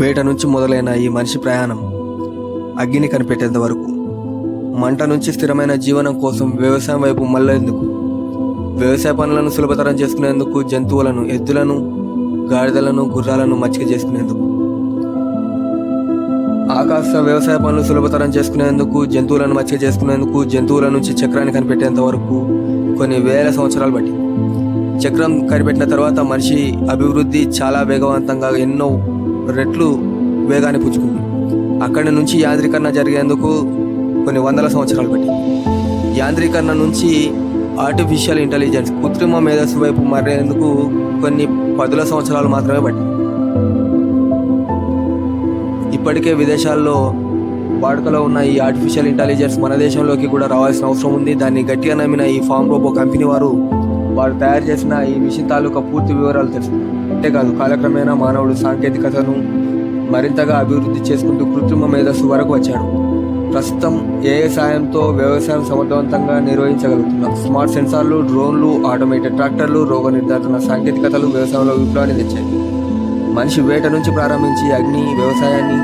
వేట నుంచి మొదలైన ఈ మనిషి ప్రయాణం అగ్గిని కనిపెట్టేంత వరకు. మంట నుంచి స్థిరమైన జీవనం కోసం వ్యవసాయం వైపు మళ్ళేందుకు? వ్యవసాయ పనులను సులభతరం చేసుకునేందుకు జంతువులను ఎద్దులను గాడిదలను గుర్రాలను మచ్చిక చేసుకునేందుకు. ఆకాశ వ్యవసాయ పనులు సులభతరం చేసుకునేందుకు జంతువులను మచ్చిక చేసుకునేందుకు జంతువుల నుంచి చక్రాన్ని కనిపెట్టేంత వరకు కొన్ని వేల సంవత్సరాలు బట్టి చక్రం కనిపెట్టిన తర్వాత మనిషి అభివృద్ధి చాలా వేగవంతంగా ఎన్నో రెట్లు వేగాన్ని పుచ్చుకుంది. అక్కడి నుంచి యాంత్రీకరణ జరిగేందుకు కొన్ని వందల సంవత్సరాలు పట్టింది. యాంత్రీకరణ నుంచి ఆర్టిఫిషియల్ ఇంటెలిజెన్స్ కృత్రిమ మేధస్సు వైపు మారేందుకు కొన్ని పదుల సంవత్సరాలు మాత్రమే పట్టింది. ఇప్పటికే విదేశాల్లో వాడుకలో ఉన్న ఈ ఆర్టిఫిషియల్ ఇంటెలిజెన్స్ మన దేశంలోకి కూడా రావాల్సిన అవసరం ఉంది. దాన్ని గట్టిగా నమ్మిన ఈ ఫామ్ రోబో కంపెనీ వారు వారు తయారు చేసిన ఈ మిషన్ తాలూకా పూర్తి వివరాలు తెలుసుకున్నారు అంతేకాదు కాలక్రమేణా మానవుడు సాంకేతికతను మరింతగా అభివృద్ధి చేసుకుంటూ కృత్రిమ మేధస్సు వరకు వచ్చాడు. ప్రస్తుతం ఏఏ సాయంతో వ్యవసాయం సమర్థవంతంగా నిర్వహించగలుగుతున్నాం స్మార్ట్ సెన్సార్లు డ్రోన్లు ఆటోమేటెడ్ ట్రాక్టర్లు రోగ నిర్ధారణ సాంకేతికతలు వ్యవసాయంలో విప్లవాన్ని తెచ్చాయి. మనిషి వేట నుంచి ప్రారంభించి అగ్ని వ్యవసాయాన్ని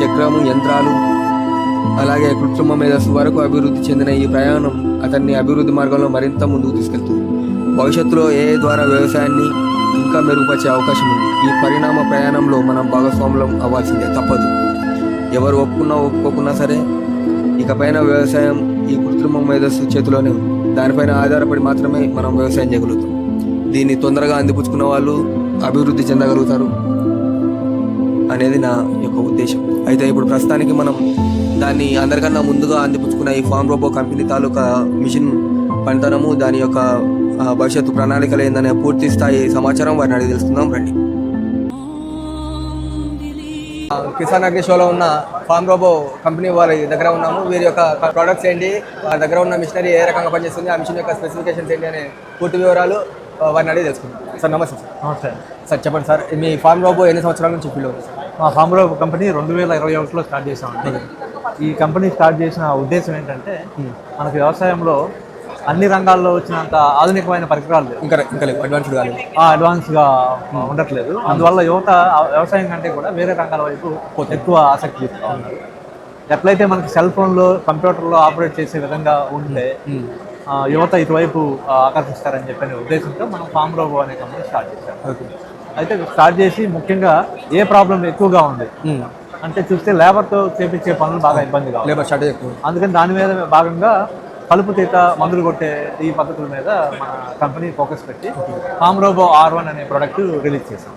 చక్రము యంత్రాలు అలాగే కృత్రిమ మేధస్సు వరకు అభివృద్ధి చెందిన ఈ ప్రయాణం అతన్ని అభివృద్ధి మార్గంలో మరింత ముందుకు తీసుకెళ్తుంది. భవిష్యత్తులో ఏ ద్వారా వ్యవసాయాన్ని ఇంకా మెరుగుపరిచే అవకాశం ఉంది. ఈ పరిణామ ప్రయాణంలో మనం భాగస్వాములం అవ్వాల్సిందే తప్పదు. ఎవరు ఒప్పుకున్నా ఒప్పుకోకున్నా సరే ఇకపైన వ్యవసాయం ఈ కృత్రిమ మేధస్సు చేతిలోనే ఉంది. దానిపైన ఆధారపడి మాత్రమే మనం వ్యవసాయం చేయగలుగుతాం. దీన్ని తొందరగా అందిపుచ్చుకున్న వాళ్ళు అభివృద్ధి చెందగలుగుతారు అనేది నా యొక్క ఉద్దేశం. అయితే ఇప్పుడు ప్రస్తుతానికి మనం దాన్ని అందరికన్నా ముందుగా అందిపుచ్చుకున్న ఈ ఫామ్ రోబో కంపెనీ తాలూకా మిషన్ పనితనము దాని యొక్క భవిష్యత్తు ప్రణాళికలు ఏందనే పూర్తి స్థాయి సమాచారం వారిని అడిగి తెలుసుకుందాం. రండి. కిసాన్ అగ్ని షోలో ఉన్న ఫామ్ రోబో కంపెనీ వారి దగ్గర ఉన్నాము. వీరి యొక్క ప్రోడక్ట్స్ ఏంటి? వారి దగ్గర ఉన్న మిషనరీ ఏ రకంగా పనిచేస్తుంది? ఆ మిషన్ యొక్క స్పెసిఫికేషన్స్ ఏంటి అనే పూర్తి వివరాలు వారిని అడిగి తెలుసుకుందాం. సార్ నమస్తే సార్. నమస్తే. సార్ చెప్పండి సార్ మీ ఫామ్ రోబో ఎన్ని సంవత్సరాల నుంచి ఫీల్ అవుతుంది సార్? మా ఫామ్రో కంపెనీ రెండు వేల ఇరవై ఒకటిలో స్టార్ట్ చేసామండి ఈ కంపెనీ స్టార్ట్ చేసిన ఉద్దేశం ఏంటంటే మనకు వ్యవసాయంలో అన్ని రంగాల్లో వచ్చినంత ఆధునికమైన పరికరాలు లేవు. ఇంకా ఇంకా లేవు. అడ్వాన్స్డ్ కాలేదు అడ్వాన్స్గా ఉండట్లేదు. అందువల్ల యువత వ్యవసాయం కంటే కూడా వేరే రంగాల వైపు ఎక్కువ ఆసక్తి చూపుతా ఉన్నారు. ఎట్లయితే మనకి సెల్ ఫోన్లో కంప్యూటర్లో ఆపరేట్ చేసే విధంగా ఆ, యువత ఇటువైపు ఆకర్షిస్తారని చెప్పిన ఉద్దేశంతో మనం ఫామ్ రోబో అనే కంపెనీ స్టార్ట్ చేశాం. అయితే స్టార్ట్ చేసి ముఖ్యంగా ఏ ప్రాబ్లం ఎక్కువగా ఉంది? అంటే చూస్తే లేబర్తో చేపించే పనులు బాగా ఇబ్బందిగా. లేబర్ షార్టేజ్ ఎక్కువ. అందుకని దాని మీద భాగంగా కలుపు తీత మందులు కొట్టే ఈ పద్ధతుల మీద మన కంపెనీ ఫోకస్ పెట్టి ఫామ్ రోబో ఆర్ వన్ అనే ప్రోడక్ట్ రిలీజ్ చేశాం.